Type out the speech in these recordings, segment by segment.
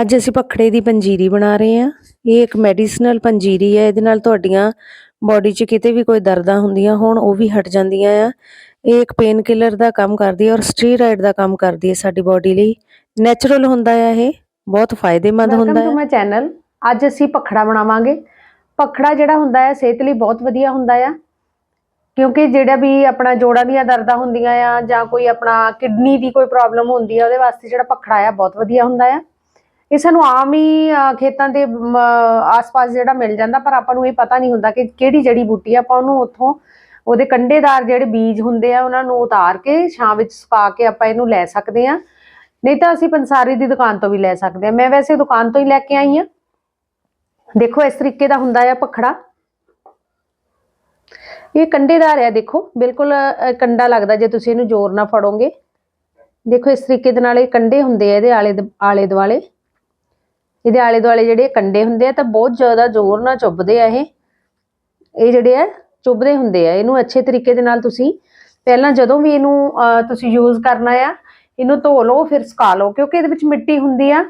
ਅੱਜ ਅਸੀਂ ਭਖੜੇ ਦੀ ਪੰਜੀਰੀ ਬਣਾ ਰਹੇ ਹਾਂ। ਇਹ ਇੱਕ ਮੈਡੀਸਿਨਲ ਪੰਜੀਰੀ ਹੈ। ਇਹਦੇ ਨਾਲ ਤੁਹਾਡੀਆਂ ਬਾਡੀ 'ਚ ਕਿਤੇ ਵੀ ਕੋਈ ਦਰਦਾਂ ਹੁੰਦੀਆਂ ਹੋਣ ਉਹ ਵੀ ਹਟ ਜਾਂਦੀਆਂ ਆ। ਇਹ ਇੱਕ ਪੇਨ ਕਿਲਰ ਦਾ ਕੰਮ ਕਰਦੀ ਹੈ ਔਰ ਸਟੀਰਾਇਡ ਦਾ ਕੰਮ ਕਰਦੀ ਹੈ ਸਾਡੀ ਬਾਡੀ ਲਈ। ਨੈਚੁਰਲ ਹੁੰਦਾ ਹੈ ਇਹ। ਬਹੁਤ ਫਾਇਦੇਮੰਦ ਹੁੰਦਾ ਵੈਲਕਮ ਟੂ ਹੈ ਮਾਈ ਚੈਨਲ ਅੱਜ ਅਸੀਂ ਪਖੜਾ ਬਣਾਵਾਂਗੇ। ਪਖੜਾ ਜਿਹੜਾ ਹੁੰਦਾ ਹੈ ਸਿਹਤ ਲਈ ਬਹੁਤ ਵਧੀਆ ਹੁੰਦਾ ਆ। ਕਿਉਂਕਿ ਜਿਹੜਾ ਵੀ ਆਪਣਾ ਜੋੜਾਂ ਦੀਆਂ ਦਰਦਾਂ ਹੁੰਦੀਆਂ ਆ ਜਾਂ ਕੋਈ ਆਪਣਾ ਕਿਡਨੀ ਦੀ ਕੋਈ ਪ੍ਰੋਬਲਮ ਹੁੰਦੀ ਆ ਉਹਦੇ ਵਾਸਤੇ ਜਿਹੜਾ ਪਖੜਾ ਆ ਬਹੁਤ ਵਧੀਆ ਹੁੰਦਾ ਆ। ਇਹ ਸਾਨੂੰ ਆਮ ਹੀ ਖੇਤਾਂ ਦੇ ਆਸ-ਪਾਸ ਜਿਹੜਾ ਮਿਲ ਜਾਂਦਾ ਪਰ ਆਪਾਂ ਨੂੰ ਇਹ ਪਤਾ ਨਹੀਂ ਹੁੰਦਾ ਕਿ ਕਿਹੜੀ ਜੜੀ ਬੂਟੀ ਆ ਆਪਾਂ ਉਹਨੂੰ ਉੱਥੋਂ ਉਹਦੇ ਕੰਡੇਦਾਰ ਜਿਹੜੇ ਬੀਜ ਹੁੰਦੇ ਆ ਉਹਨਾਂ ਨੂੰ ਉਤਾਰ ਕੇ ਛਾਂ ਵਿੱਚ ਸੁਕਾ ਕੇ ਆਪਾਂ ਇਹਨੂੰ ਲੈ ਸਕਦੇ ਆ ਨਹੀਂ ਤਾਂ ਅਸੀਂ ਪੰਸਾਰੀ ਦੀ ਦੁਕਾਨ ਤੋਂ ਵੀ ਲੈ ਸਕਦੇ ਆ ਮੈਂ ਵੈਸੇ ਦੁਕਾਨ ਤੋਂ ਹੀ ਲੈ ਕੇ ਆਈ ਆ ਦੇਖੋ ਇਸ ਤਰੀਕੇ ਦਾ ਹੁੰਦਾ ਆ ਪਖੜਾ ਇਹ ਕੰਡੇਦਾਰ ਆ ਦੇਖੋ ਬਿਲਕੁਲ ਅ, ਕੰਡਾ ਲੱਗਦਾ ਜੇ ਤੁਸੀਂ ਇਹਨੂੰ ਜ਼ੋਰ ਨਾਲ ਫੜੋਗੇ। ਦੇਖੋ ਇਸ ਤਰੀਕੇ ਦੇ ਨਾਲ ਇਹ ਕੰਡੇ ਹੁੰਦੇ ਆ ਇਹਦੇ ਆਲੇ ਦ- ਆਲੇ ਦੁਆਲੇ ਇਹਦੇ ਆਲੇ ਦੁਆਲੇ ਜਿਹੜੇ ਕੰਡੇ ਹੁੰਦੇ ਆ ਤਾਂ ਬਹੁਤ ਜ਼ਿਆਦਾ ਜ਼ੋਰ ਨਾਲ ਚੁੱਭਦੇ ਆ ਇਹ। ਇਹ ਜਿਹੜੇ ਆ, ਚੁੱਭਦੇ ਹੁੰਦੇ ਆ। ਇਹਨੂੰ ਅੱਛੇ ਤਰੀਕੇ ਦੇ ਨਾਲ ਤੁਸੀਂ ਪਹਿਲਾਂ ਜਦੋਂ ਵੀ ਇਹਨੂੰ ਤੁਸੀਂ ਯੂਜ਼ ਕਰਨਾ ਆ, ਇਹਨੂੰ ਧੋ ਲਓ, ਫਿਰ ਸੁਕਾ ਲਓ, ਕਿਉਂਕਿ ਇਹਦੇ ਵਿੱਚ ਮਿੱਟੀ ਹੁੰਦੀ ਆ।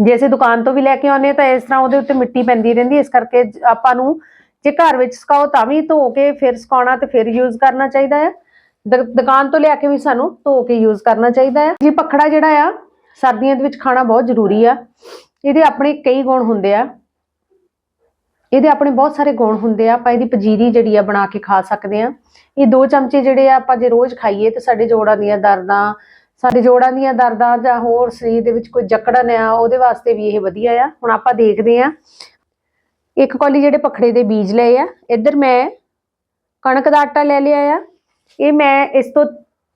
ਜੇ ਅਸੀਂ ਦੁਕਾਨ ਤੋਂ ਵੀ ਲੈ ਕੇ ਆਉਂਦੇ ਹਾਂ ਤਾਂ ਇਸ ਤਰ੍ਹਾਂ ਉਹਦੇ ਉੱਤੇ ਮਿੱਟੀ ਪੈਂਦੀ ਰਹਿੰਦੀ ਇਸ ਕਰਕੇ ਆਪਾਂ ਨੂੰ ਜੇ ਘਰ ਵਿੱਚ ਸੁਕਾਓ ਤਾਂ ਵੀ ਧੋ ਕੇ ਫਿਰ ਸੁਕਾਉਣਾ ਤੇ ਫਿਰ ਯੂਜ਼ ਕਰਨਾ ਚਾਹੀਦਾ ਹੈ ਦੁਕਾਨ ਤੋਂ ਲਿਆ ਕੇ ਵੀ ਸਾਨੂੰ ਧੋ ਕੇ ਯੂਜ਼ ਕਰਨਾ ਚਾਹੀਦਾ ਹੈ ਜੀ, ਪਖੜਾ ਜਿਹੜਾ ਆ ਸਰਦੀਆਂ ਦੇ ਵਿੱਚ ਖਾਣਾ ਬਹੁਤ ਜ਼ਰੂਰੀ ਆ। ਇਹਦੇ ਆਪਣੇ ਕਈ ਗੁਣ ਹੁੰਦੇ ਆ। ਇਹਦੇ ਆਪਣੇ ਬਹੁਤ ਸਾਰੇ ਗੁਣ ਹੁੰਦੇ ਆ। ਆਪਾਂ ਇਹਦੀ ਪਜੀਰੀ ਜਿਹੜੀ ਆ ਬਣਾ ਕੇ ਖਾ ਸਕਦੇ ਆ। ਇਹ ਦੋ ਚਮਚੇ ਜਿਹੜੇ ਆ ਆਪਾਂ ਜੇ ਰੋਜ਼ ਖਾਈਏ ਤੇ ਸਾਡੇ ਜੋੜਾਂ ਦੀਆਂ ਦਰਦਾਂ, ਸਾਡੇ ਜੋੜਾਂ ਦੀਆਂ ਦਰਦਾਂ ਜਾਂ ਹੋਰ ਸਰੀਰ ਦੇ ਵਿੱਚ ਕੋਈ ਜਕੜਨ ਆ ਉਹਦੇ ਵਾਸਤੇ ਵੀ ਇਹ ਵਧੀਆ ਆ। ਹੁਣ ਆਪਾਂ ਦੇਖਦੇ ਆ। ਇੱਕ ਕੌਲੀ ਜਿਹੜੇ ਪਖੜੇ ਦੇ ਬੀਜ ਲਏ ਆ। ਇੱਧਰ ਮੈਂ ਕਣਕ ਦਾ ਆਟਾ ਲੈ ਲਿਆ ਆ। ਇਹ ਮੈਂ ਇਸ ਤੋਂ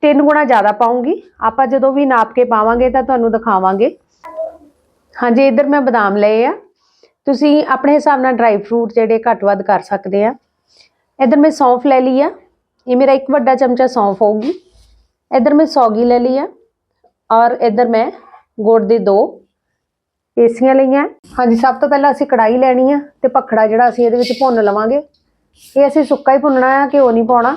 ਤਿੰਨ ਗੁਣਾ ਜ਼ਿਆਦਾ ਪਾਉਂਗੀ। ਆਪਾਂ ਜਦੋਂ ਵੀ ਨਾਪ ਕੇ ਪਾਵਾਂਗੇ ਤਾਂ ਤੁਹਾਨੂੰ ਦਿਖਾਵਾਂਗੇ। ਹਾਂਜੀ, ਇੱਧਰ ਮੈਂ ਬਦਾਮ ਲਏ ਆ। ਤੁਸੀਂ ਆਪਣੇ ਹਿਸਾਬ ਨਾਲ ਡਰਾਈ ਫਰੂਟ ਜਿਹੜੇ ਘੱਟ ਵੱਧ ਕਰ ਸਕਦੇ ਆ। ਇੱਧਰ ਮੈਂ ਸੌਂਫ ਲੈ ਲਈ ਆ। ਇਹ ਮੇਰਾ ਇੱਕ ਵੱਡਾ ਚਮਚਾ ਸੌਂਫ ਹੋਊਗੀ। ਇੱਧਰ ਮੈਂ ਸੌਗੀ ਲੈ ਲਈ ਆ ਔਰ ਇੱਧਰ ਮੈਂ ਗੁੜ ਦੇ ਦੋ ਪੇਸੀਆਂ ਲਈਆਂ। ਹਾਂਜੀ, ਸਭ ਤੋਂ ਪਹਿਲਾਂ ਅਸੀਂ ਕੜਾਈ ਲੈਣੀ ਆ ਤੇ ਪਖੜਾ ਜਿਹੜਾ ਅਸੀਂ ਇਹਦੇ ਵਿੱਚ ਭੁੰਨ ਲਵਾਂਗੇ। ਇਹ ਅਸੀਂ ਸੁੱਕਾ ਹੀ ਭੁੰਨਣਾ ਆ, ਘਿਓ ਨਹੀਂ ਪਾਉਣਾ।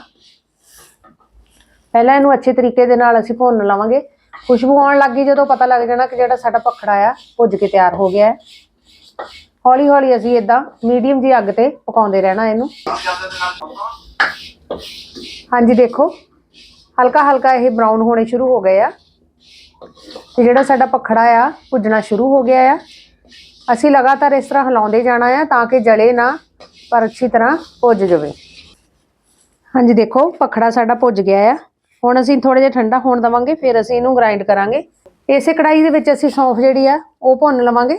ਪਹਿਲਾਂ ਇਹਨੂੰ ਅੱਛੇ ਤਰੀਕੇ ਦੇ ਨਾਲ ਅਸੀਂ ਭੁੰਨ ਲਵਾਂਗੇ। ਖੁਸ਼ਬੂ ਆਉਣ ਲੱਗੀ ਜਦੋਂ ਪਤਾ ਲੱਗ ਜਾਣਾ ਕਿ ਜਿਹੜਾ ਸਾਡਾ ਪਖੜਾ ਆ, ਭੁੱਜ ਕੇ ਤਿਆਰ ਹੋ ਗਿਆ ਹੈ। ਹੌਲੀ ਹੌਲੀ ਅਸੀਂ ਇਦਾਂ ਮੀਡੀਅਮ ਜੀ ਅੱਗ ਤੇ ਪਕਾਉਂਦੇ ਰਹਿਣਾ ਇਹਨੂੰ। ਹਾਂਜੀ, ਦੇਖੋ। ਹਲਕਾ ਹਲਕਾ ਇਹ ਬਰਾਊਨ ਹੋਣੇ ਸ਼ੁਰੂ ਹੋ ਗਏ ਆ। ਤੇ ਜਿਹੜਾ ਸਾਡਾ ਪਖੜਾ ਆ, ਭੁੱਜਣਾ ਸ਼ੁਰੂ ਹੋ ਗਿਆ ਆ। ਅਸੀਂ ਲਗਾਤਾਰ ਇਸ ਤਰ੍ਹਾਂ ਹਿਲਾਉਂਦੇ ਜਾਣਾ ਆ ਤਾਂ ਕਿ ਜਲੇ ਨਾ, ਪਰ ਅੱਛੀ ਤਰ੍ਹਾਂ ਭੁੱਜ ਜਾਵੇ। ਹਾਂਜੀ, ਦੇਖੋ, ਪਖੜਾ ਸਾਡਾ ਭੁੱਜ ਗਿਆ ਆ। ਹੁਣ ਅਸੀਂ ਥੋੜਾ ਜਿਹਾ ਠੰਡਾ ਹੋਣ ਦਵਾਂਗੇ, ਫਿਰ ਅਸੀਂ ਇਹਨੂੰ ਗ੍ਰਾਈਂਡ ਕਰਾਂਗੇ। ਇਸੇ ਕੜਾਈ ਦੇ ਵਿੱਚ ਅਸੀਂ ਸੌਂਫ ਜਿਹੜੀ ਆ, ਉਹ ਭੁੰਨ ਲਵਾਂਗੇ।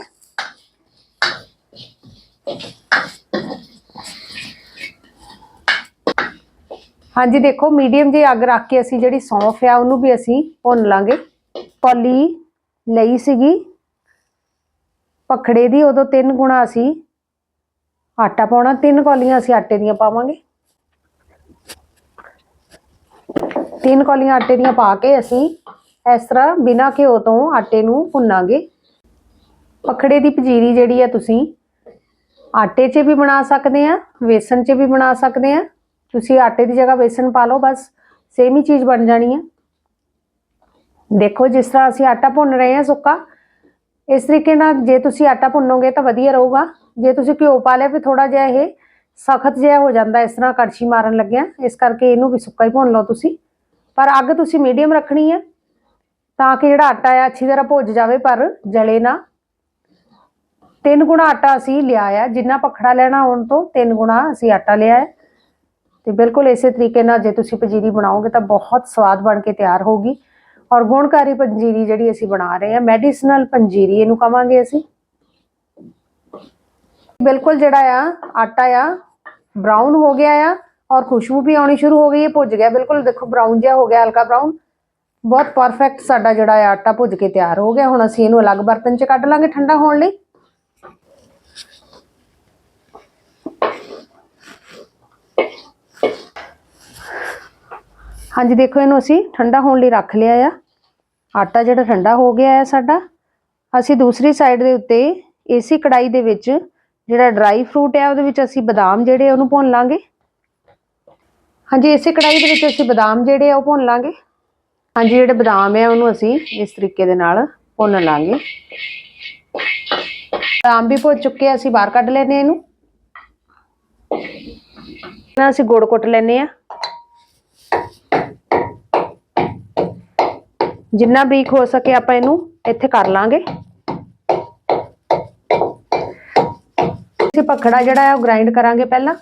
ਹਾਂਜੀ, ਦੇਖੋ, ਮੀਡੀਅਮ ਜੀ ਅੱਗ ਰੱਖ ਕੇ ਅਸੀਂ ਜਿਹੜੀ ਸੌਂਫ ਆ, ਉਹਨੂੰ ਵੀ ਅਸੀਂ ਭੁੰਨ ਲਾਂਗੇ। ਕੌਲੀ ਲਈ ਸੀਗੀ। ਪਖੜੇ ਦੀ ਉਦੋਂ ਤਿੰਨ ਗੁਣਾ ਅਸੀਂ ਆਟਾ ਪਾਉਣਾ, ਤਿੰਨ ਕੌਲੀਆਂ ਅਸੀਂ ਆਟੇ ਦੀਆਂ ਪਾਵਾਂਗੇ। ਤਿੰਨ ਕੌਲੀਆਂ ਆਟੇ ਦੀਆਂ ਪਾ ਕੇ ਅਸੀਂ ਇਸ ਤਰ੍ਹਾਂ ਬਿਨਾਂ ਘਿਓ ਤੋਂ ਆਟੇ ਨੂੰ ਭੁੰਨਾਂਗੇ। ਪਖੜੇ ਦੀ ਪੰਜੀਰੀ ਜਿਹੜੀ ਆ ਤੁਸੀਂ ਆਟੇ 'ਚ ਵੀ ਬਣਾ ਸਕਦੇ ਆ, ਵੇਸਣ 'ਚ ਵੀ ਬਣਾ ਸਕਦੇ ਆ। ਤੁਸੀਂ ਆਟੇ ਦੀ ਜਗ੍ਹਾ ਵੇਸਣ ਪਾ ਲਓ, ਬਸ ਸੇਮ ਹੀ ਚੀਜ਼ ਬਣ ਜਾਣੀ ਹੈ ਦੇਖੋ ਜਿਸ ਤਰ੍ਹਾਂ ਅਸੀਂ ਆਟਾ ਭੁੰਨ ਰਹੇ ਹਾਂ ਸੁੱਕਾ, ਇਸ ਤਰੀਕੇ ਨਾਲ ਜੇ ਤੁਸੀਂ ਆਟਾ ਭੁੰਨੋਗੇ ਤਾਂ ਵਧੀਆ ਰਹੂਗਾ। ਜੇ ਤੁਸੀਂ ਘਿਓ ਪਾ ਲਿਆ ਫਿਰ ਥੋੜਾ ਜਿਹਾ ਇਹ ਸਖਤ ਜਿਹਾ ਹੋ ਜਾਂਦਾ, ਇਸ ਤਰ੍ਹਾਂ ਕੜਛੀ ਮਾਰਨ ਲੱਗਿਆ, ਇਸ ਕਰਕੇ ਇਹਨੂੰ ਵੀ ਸੁੱਕਾ ਹੀ ਭੁੰਨ ਲਓ ਤੁਸੀਂ। ਪਰ ਅੱਗ ਤੁਸੀਂ ਮੀਡੀਅਮ ਰੱਖਣੀ ਹੈ ਤਾਂ ਕਿ ਜਿਹੜਾ ਆਟਾ ਹੈ ਅੱਛੀ ਤਰ੍ਹਾਂ ਭੁੱਜ ਜਾਵੇ, ਪਰ ਜਲੇ ਨਾ। ਤਿੰਨ ਗੁਣਾ ਆਟਾ ਅਸੀਂ ਲਿਆ ਆ, ਜਿੰਨਾ ਪਖੜਾ ਲੈਣਾ ਹੋਣ ਤੋਂ, ਤਿੰਨ ਗੁਣਾ ਅਸੀਂ ਆਟਾ ਲਿਆ ਹੈ ਤੇ ਬਿਲਕੁਲ ਇਸੇ ਤਰੀਕੇ ਨਾਲ ਜੇ ਤੁਸੀਂ ਪੰਜੀਰੀ ਬਣਾਓਗੇ, ਤਾਂ ਬਹੁਤ ਸਵਾਦ ਬਣ ਕੇ ਤਿਆਰ ਹੋਗੀ ਔਰ ਗੁਣਕਾਰੀ ਪੰਜੀਰੀ ਜਿਹੜੀ ਅਸੀਂ ਬਣਾ ਰਹੇ ਹਾਂ ਮੈਡੀਸਨਲ ਪੰਜੀਰੀ, ਇਹਨੂੰ ਕਵਾਂਗੇ ਅਸੀਂ। ਬਿਲਕੁਲ ਜਿਹੜਾ ਆ, ਆਟਾ ਆ, ਬਰਾਊਨ ਹੋ ਗਿਆ ਆ। ਔਰ ਖੁਸ਼ਬੂ ਵੀ ਆਉਣੀ ਸ਼ੁਰੂ ਹੋ ਗਈ ਹੈ, ਭੁੱਜ ਗਿਆ, ਬਿਲਕੁਲ ਦੇਖੋ ਬਰਾਊਨ ਜਿਹਾ ਹੋ ਗਿਆ, ਹਲਕਾ ਬਰਾਊਨ ਬਹੁਤ ਪਰਫੈਕਟ ਸਾਡਾ ਜਿਹੜਾ ਆਟਾ ਭੁੱਜ ਕੇ ਤਿਆਰ ਹੋ ਗਿਆ, ਹੁਣ ਅਸੀਂ ਇਹਨੂੰ ਅਲੱਗ ਬਰਤਨ 'ਚ ਕੱਢ ਲਾਂਗੇ ਠੰਡਾ ਹੋਣ ਲਈ। ਹਾਂਜੀ, ਦੇਖੋ ਇਹਨੂੰ ਅਸੀਂ ਠੰਡਾ ਹੋਣ ਲਈ ਰੱਖ ਲਿਆ ਆ। ਆਟਾ ਜਿਹੜਾ ਠੰਡਾ ਹੋ ਗਿਆ ਹੈ ਸਾਡਾ। ਅਸੀਂ ਦੂਸਰੀ ਸਾਈਡ ਦੇ ਉੱਤੇ ਏਸੀ ਕੜਾਈ ਦੇ ਵਿੱਚ ਜਿਹੜਾ ਡਰਾਈ ਫਰੂਟ ਹੈ ਉਹਦੇ ਵਿੱਚ ਅਸੀਂ ਬਦਾਮ ਜਿਹੜੇ ਉਹਨੂੰ ਭੁੰਨ ਲਾਂਗੇ। ਹਾਂਜੀ, ਇਸੇ ਕੜਾਈ ਦੇ ਵਿੱਚ ਅਸੀਂ ਬਦਾਮ ਜਿਹੜੇ ਆ ਉਹ ਭੁੰਨ ਲਾਂਗੇ। ਹਾਂਜੀ, ਜਿਹੜੇ ਬਦਾਮ ਆ, ਉਹਨੂੰ ਅਸੀਂ ਇਸ ਤਰੀਕੇ ਦੇ ਨਾਲ ਭੁੰਨ ਲਾਂਗੇ। ਬਦਾਮ ਵੀ ਭੁੱਜ ਚੁੱਕੇ ਆ, ਅਸੀਂ ਬਾਹਰ ਕੱਢ ਲੈਨੇ ਇਹਨੂੰ। ਨਾ ਅਸੀਂ ਗੁੜ ਕੁੱਟ ਲੈਨੇ ਆ। ਜਿੰਨਾ ਬਰੀਕ ਹੋ ਸਕੇ ਆਪਾਂ ਇਹਨੂੰ ਇੱਥੇ ਕਰ ਲਾਂਗੇ। ਅਸੀਂ ਪਖੜਾ ਜਿਹੜਾ ਹੈ ਉਹ ਗ੍ਰਾਈਂਡ ਕਰਾਂਗੇ ਪਹਿਲਾਂ।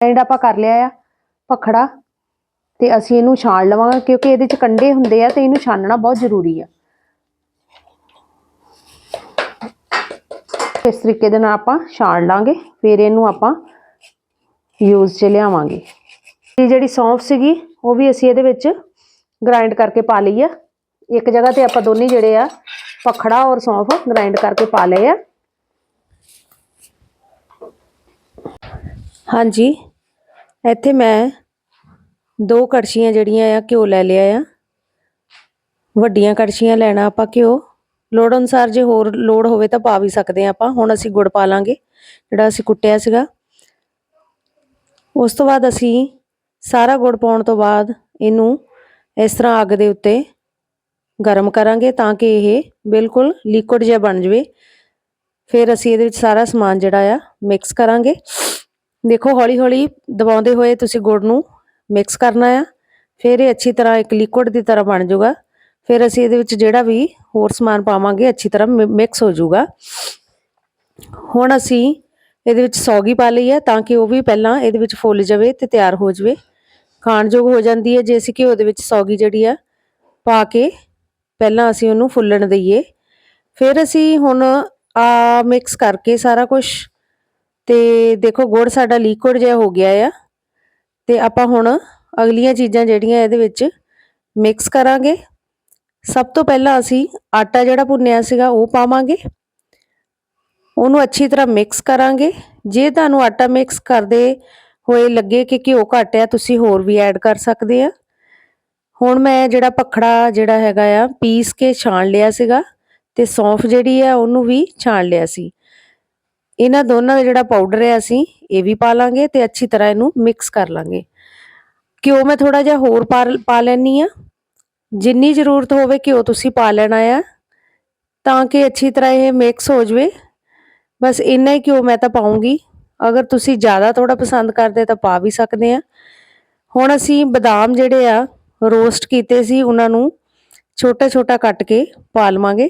ਗ੍ਰਾਈਂਡ ਆਪਾਂ ਕਰ ਲਿਆ ਆ ਪਖੜਾ ਤੇ ਅਸੀਂ ਇਹਨੂੰ ਛਾਣ ਲਵਾਂਗੇ, ਕਿਉਂਕਿ ਇਹਦੇ ਚ ਕੰਡੇ ਹੁੰਦੇ ਆ ਤੇ ਇਹਨੂੰ ਛਾਨਣਾ ਬਹੁਤ ਜ਼ਰੂਰੀ ਆ। ਇਸ ਤਰੀਕੇ ਦੇ ਨਾਲ ਆਪਾਂ ਛਾਣ ਲਾਂਗੇ, ਫਿਰ ਇਹਨੂੰ ਆਪਾਂ ਯੂਜ਼ 'ਚ ਲਿਆਵਾਂਗੇ। ਇਹ ਜਿਹੜੀ ਸੌਂਫ ਸੀਗੀ, ਉਹ ਵੀ ਅਸੀਂ ਇਹਦੇ ਵਿੱਚ ਗ੍ਰਾਈਂਡ ਕਰਕੇ ਪਾ ਲਈ ਆ। ਇੱਕ ਜਗ੍ਹਾ ਤੇ ਆਪਾਂ ਦੋਨੇ ਜਿਹੜੇ ਆ ਪਖੜਾ ਔਰ ਸੌਂਫ ਗ੍ਰਾਈਂਡ ਕਰਕੇ ਪਾ ਲਏ ਆ। ਹਾਂਜੀ। ਇੱਥੇ ਮੈਂ ਦੋ ਕੜਛੀਆਂ ਜਿਹੜੀਆਂ ਆ ਘਿਓ ਲੈ ਲਿਆ ਆ। ਵੱਡੀਆਂ ਕੜਛੀਆਂ ਲੈਣਾ ਆਪਾਂ ਘਿਓ। ਲੋੜ ਅਨੁਸਾਰ ਜੇ ਹੋਰ ਲੋੜ ਹੋਵੇ ਤਾਂ ਪਾ ਵੀ ਸਕਦੇ ਆ ਆਪਾਂ। ਹੁਣ ਅਸੀਂ ਗੁੜ ਪਾ ਲਾਂਗੇ, ਜਿਹੜਾ ਅਸੀਂ ਕੁੱਟਿਆ ਸੀਗਾ। ਉਸ ਤੋਂ ਬਾਅਦ ਅਸੀਂ ਸਾਰਾ ਗੁੜ ਪਾਉਣ ਤੋਂ ਬਾਅਦ ਇਹਨੂੰ ਇਸ ਤਰ੍ਹਾਂ ਅੱਗ ਦੇ ਉੱਤੇ ਗਰਮ ਕਰਾਂਗੇ ਤਾਂ ਕਿ ਇਹ ਬਿਲਕੁਲ ਲਿਕੁਇਡ ਜਿਹਾ ਬਣ ਜਾਵੇ। ਫਿਰ ਅਸੀਂ ਇਹਦੇ ਵਿੱਚ ਸਾਰਾ ਸਮਾਨ ਜਿਹੜਾ ਆ ਮਿਕਸ ਕਰਾਂਗੇ। ਦੇਖੋ ਹੌਲੀ ਹੌਲੀ ਦਬਾਉਂਦੇ ਹੋਏ ਤੁਸੀਂ ਗੁੜ ਨੂੰ ਮਿਕਸ ਕਰਨਾ ਆ। ਫਿਰ ਇਹ ਅੱਛੀ ਤਰ੍ਹਾਂ ਇੱਕ ਲਿਕੁਇਡ ਦੀ ਤਰ੍ਹਾਂ ਬਣ ਜਾਊਗਾ। ਫਿਰ ਅਸੀਂ ਇਹਦੇ ਵਿੱਚ ਜਿਹੜਾ ਵੀ ਹੋਰ ਸਮਾਨ ਪਾਵਾਂਗੇ, ਅੱਛੀ ਤਰ੍ਹਾਂ ਮਿਕਸ ਹੋ ਜਾਊਗਾ। ਹੁਣ ਅਸੀਂ ਇਹਦੇ ਵਿੱਚ ਸੌਗੀ ਪਾ ਲਈ ਹੈ ਤਾਂ ਕਿ ਉਹ ਵੀ ਪਹਿਲਾਂ ਇਹਦੇ ਵਿੱਚ ਫੁੱਲ ਜਾਵੇ ਤੇ ਤਿਆਰ ਹੋ ਜਾਵੇ। ਖਾਣਯੋਗ ਹੋ ਜਾਂਦੀ ਹੈ ਜੇ ਅਸੀਂ ਘਿਓ ਦੇ ਵਿੱਚ ਸੌਗੀ ਜਿਹੜੀ ਆ ਪਾ ਕੇ ਪਹਿਲਾਂ ਅਸੀਂ ਉਹਨੂੰ ਫੁੱਲਣ ਦਈਏ। ਫਿਰ ਅਸੀਂ ਹੁਣ ਆ ਮਿਕਸ ਕਰਕੇ ਸਾਰਾ ਕੁਝ ਤੇ ਦੇਖੋ ਗੁੜ ਸਾਡਾ ਲਿਕੁਇਡ ਜਿਹਾ ਹੋ ਗਿਆ ਆ। ਤੇ ਆਪਾਂ ਹੁਣ ਅਗਲੀਆਂ ਚੀਜ਼ਾਂ ਜਿਹੜੀਆਂ ਇਹਦੇ ਵਿੱਚ ਮਿਕਸ ਕਰਾਂਗੇ। ਸਭ ਤੋਂ ਪਹਿਲਾਂ ਅਸੀਂ ਆਟਾ ਜਿਹੜਾ ਭੁੰਨਿਆ ਸੀਗਾ ਉਹ ਪਾਵਾਂਗੇ। ਉਹਨੂੰ ਅੱਛੀ ਤਰ੍ਹਾਂ ਮਿਕਸ ਕਰਾਂਗੇ। ਜੇ ਤੁਹਾਨੂੰ ਆਟਾ ਮਿਕਸ ਕਰਦੇ ਹੋਏ ਲੱਗੇ ਕਿ ਘਿਓ ਘੱਟ ਆ, ਤੁਸੀਂ ਹੋਰ ਵੀ ਐਡ ਕਰ ਸਕਦੇ ਆ। ਹੁਣ ਮੈਂ ਜਿਹੜਾ ਪਖੜਾ ਜਿਹੜਾ ਹੈਗਾ ਆ, ਪੀਸ ਕੇ ਛਾਣ ਲਿਆ ਸੀਗਾ ਤੇ ਸੌਂਫ ਜਿਹੜੀ ਆ, ਉਹਨੂੰ ਵੀ ਛਾਣ ਲਿਆ ਸੀ। ਇਹਨਾਂ ਦੋਨਾਂ ਦਾ ਜਿਹੜਾ ਪਾਊਡਰ ਹੈ ਅਸੀਂ ਇਹ ਵੀ ਪਾ ਲਾਂਗੇ ਤੇ ਅੱਛੀ ਤਰ੍ਹਾਂ ਇਹਨੂੰ ਮਿਕਸ ਕਰ ਲਾਂਗੇ। ਘਿਓ ਮੈਂ ਥੋੜਾ ਜਿਹਾ ਹੋਰ ਪਾ ਪਾ ਲੈਣੀ ਆ ਜਿੰਨੀ ਜ਼ਰੂਰਤ ਹੋਵੇ ਘਿਓ ਤੁਸੀਂ ਪਾ ਲੈਣਾ ਆ, ਤਾਂ ਕਿ ਅੱਛੀ ਤਰ੍ਹਾਂ ਇਹ ਮਿਕਸ ਹੋ ਜਵੇ। ਬਸ ਇੰਨਾ ਹੀ ਘਿਓ ਮੈਂ ਤਾਂ ਪਾਉਂਗੀ। ਅਗਰ ਤੁਸੀਂ ਜ਼ਿਆਦਾ ਥੋੜਾ ਪਸੰਦ ਕਰਦੇ ਤਾਂ ਪਾ ਵੀ ਸਕਦੇ ਆ। ਹੁਣ ਅਸੀਂ ਬਦਾਮ ਜਿਹੜੇ ਆ ਰੋਸਟ ਕੀਤੇ ਸੀ, ਉਹਨਾਂ ਨੂੰ ਛੋਟਾ ਛੋਟਾ ਕੱਟ ਕੇ ਪਾ ਲਵਾਂਗੇ।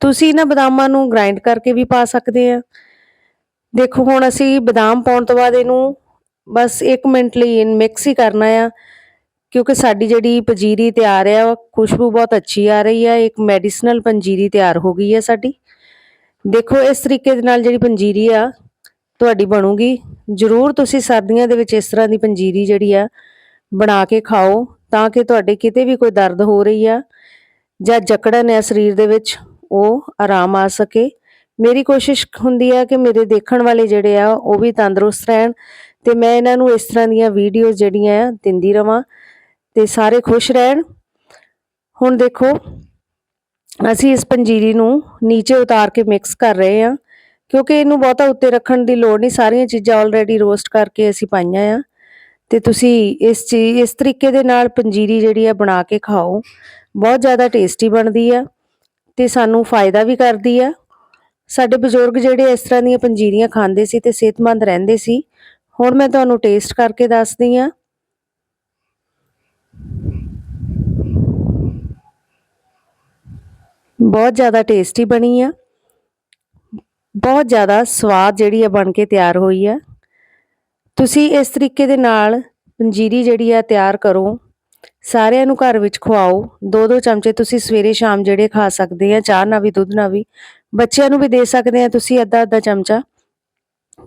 ਤੁਸੀਂ ਇਹਨਾਂ ਬਦਾਮਾਂ ਨੂੰ ਗ੍ਰਾਈਂਡ ਕਰਕੇ ਵੀ ਪਾ ਸਕਦੇ ਆ। ਦੇਖੋ, ਹੁਣ ਅਸੀਂ ਬਦਾਮ ਪਾਉਣ ਤੋਂ ਬਾਅਦ ਇਹਨੂੰ ਬਸ 1 ਮਿੰਟ ਲਈ ਇਨ ਮਿਕਸ ਹੀ ਕਰਨਾ ਆ, ਕਿਉਂਕਿ ਸਾਡੀ ਜਿਹੜੀ ਪੰਜੀਰੀ ਤਿਆਰ ਆ ਖੁਸ਼ਬੂ ਬਹੁਤ ਅੱਛੀ ਆ ਰਹੀ ਆ। ਇੱਕ ਮੈਡੀਸਨਲ ਪੰਜੀਰੀ ਤਿਆਰ ਹੋ ਗਈ ਆ ਸਾਡੀ। ਦੇਖੋ, ਇਸ ਤਰੀਕੇ ਦੇ ਨਾਲ ਜਿਹੜੀ ਪੰਜੀਰੀ ਆ, ਤੁਹਾਡੀ ਬਣੂਗੀ। ਜ਼ਰੂਰ ਤੁਸੀਂ ਸਰਦੀਆਂ ਦੇ ਵਿੱਚ ਇਸ ਤਰ੍ਹਾਂ ਦੀ ਪੰਜੀਰੀ ਜਿਹੜੀ ਆ, ਬਣਾ ਕੇ ਖਾਓ, ਤਾਂ ਕਿ ਤੁਹਾਡੇ ਕਿਤੇ ਵੀ ਕੋਈ ਦਰਦ ਹੋ ਰਹੀ ਆ ਜਾਂ ਜਕੜਨ ਹੈ ਸਰੀਰ ਦੇ ਵਿੱਚ। ਉਹ ਆਰਾਮ ਆ ਸਕੇ। ਮੇਰੀ ਕੋਸ਼ਿਸ਼ ਹੁੰਦੀ ਆ ਕਿ ਮੇਰੇ ਦੇਖਣ ਵਾਲੇ ਜਿਹੜੇ ਆ, ਉਹ ਵੀ ਤੰਦਰੁਸਤ ਰਹਿਣ ਤੇ ਮੈਂ ਇਹਨਾਂ ਨੂੰ ਇਸ ਤਰ੍ਹਾਂ ਦੀਆਂ ਵੀਡੀਓਜ਼ ਜਿਹੜੀਆਂ ਆ ਦਿੰਦੀ ਰਵਾਂ ਤੇ ਸਾਰੇ ਖੁਸ਼ ਰਹਿਣ। ਹੁਣ ਦੇਖੋ, ਅਸੀਂ ਇਸ ਪੰਜੀਰੀ ਨੂੰ ਨੀਚੇ ਉਤਾਰ ਕੇ ਮਿਕਸ ਕਰ ਰਹੇ ਹਾਂ ਕਿਉਂਕਿ ਇਹਨੂੰ ਬਹੁਤਾ ਉੱਤੇ ਰੱਖਣ ਦੀ ਲੋੜ ਨਹੀਂ। ਸਾਰੀਆਂ ਚੀਜ਼ਾਂ ਆਲਰੇਡੀ ਰੋਸਟ ਕਰਕੇ ਅਸੀਂ ਪਾਈਆਂ ਆ ਤੇ ਤੁਸੀਂ ਇਸ ਚੀਜ਼ ਇਸ ਤਰੀਕੇ ਦੇ ਨਾਲ ਪੰਜੀਰੀ ਜਿਹੜੀ ਆ ਬਣਾ ਕੇ ਖਾਓ। ਬਹੁਤ ਜ਼ਿਆਦਾ ਟੇਸਟੀ ਬਣਦੀ ਆ। ਤੇ ਸਾਨੂੰ ਫਾਇਦਾ ਵੀ ਕਰਦੀ ਆ। ਸਾਡੇ ਬਜ਼ੁਰਗ ਜਿਹੜੇ ਇਸ ਤਰ੍ਹਾਂ ਦੀਆਂ ਪੰਜੀਰੀਆਂ ਖਾਂਦੇ ਸੀ ਤੇ ਸਿਹਤਮੰਦ ਰਹਿੰਦੇ ਸੀ, ਹੁਣ ਮੈਂ ਤੁਹਾਨੂੰ ਟੇਸਟ ਕਰਕੇ ਦੱਸਦੀ ਆ। ਬਹੁਤ ਜ਼ਿਆਦਾ ਟੇਸਟੀ ਬਣੀ ਆ। ਬਹੁਤ ਜ਼ਿਆਦਾ ਸਵਾਦ ਜਿਹੜੀ ਆ ਬਣ ਕੇ ਤਿਆਰ ਹੋਈ ਆ। ਤੁਸੀਂ ਇਸ ਤਰੀਕੇ ਦੇ ਨਾਲ ਪੰਜੀਰੀ ਜਿਹੜੀ ਆ ਤਿਆਰ ਕਰੋ। ਸਾਰਿਆਂ ਨੂੰ ਘਰ ਵਿੱਚ ਖਵਾਓ। ਦੋ ਦੋ ਚਮਚੇ ਤੁਸੀਂ ਸਵੇਰੇ ਸ਼ਾਮ ਜਿਹੜੇ ਖਾ ਸਕਦੇ ਆ, ਚਾਹ ਨਾਲ ਵੀ, ਦੁੱਧ ਨਾਲ ਵੀ। ਬੱਚਿਆਂ ਨੂੰ ਵੀ ਦੇ ਸਕਦੇ ਆ ਤੁਸੀਂ ਅੱਧਾ ਅੱਧਾ ਚਮਚਾ।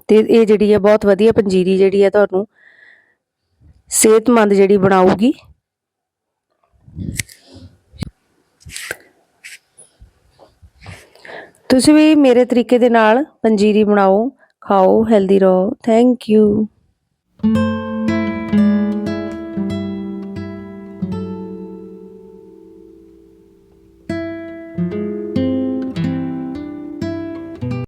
ਤੇ ਇਹ ਜਿਹੜੀ ਹੈ ਬਹੁਤ ਵਧੀਆ ਪੰਜੀਰੀ ਜਿਹੜੀ ਹੈ ਤੁਹਾਨੂੰ ਸਿਹਤਮੰਦ ਜਿਹੜੀ ਬਣਾਉਗੀ ਤੁਸੀਂ ਵੀ ਮੇਰੇ ਤਰੀਕੇ ਦੇ ਨਾਲ ਪੰਜੀਰੀ ਬਣਾਓ, ਖਾਓ ਹੈਲਦੀ ਰਹੋ। Thank you